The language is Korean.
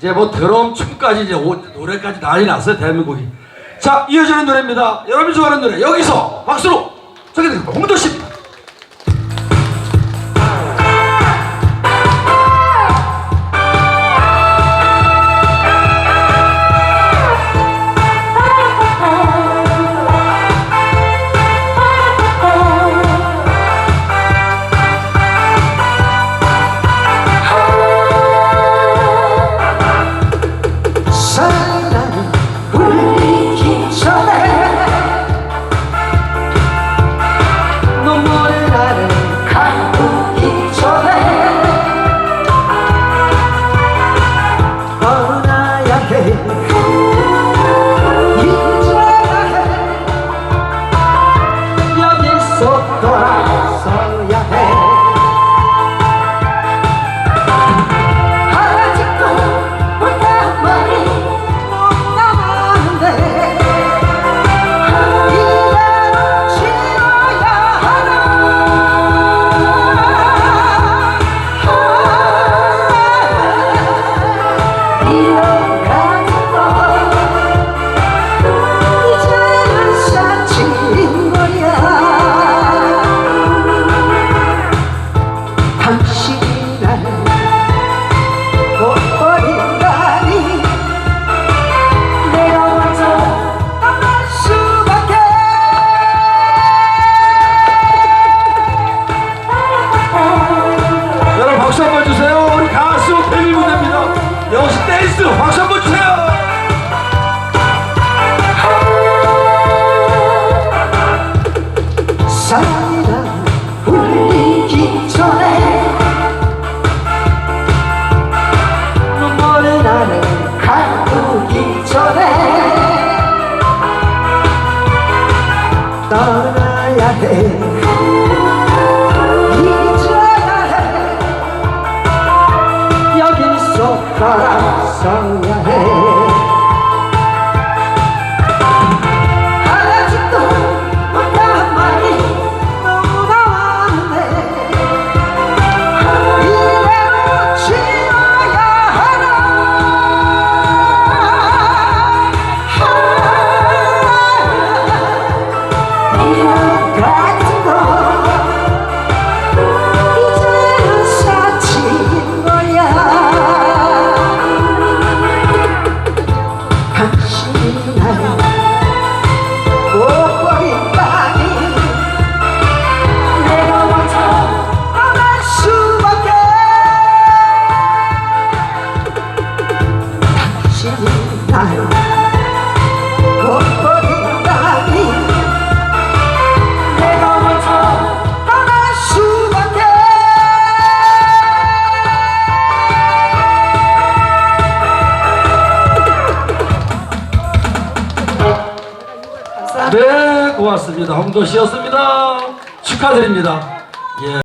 이제 뭐 드럼 춤까지 이제 오, 노래까지 난리 났어요 대한민국이. 자 이어지는 노래입니다. 여러분이 좋아하는 노래 여기서 박수로 저기 홍도씨입니다. Hey 떠나야 해. 잊어야 해. 여기서 가라 성의 네, 고맙습니다. 홍도씨였습니다. 축하드립니다. 예.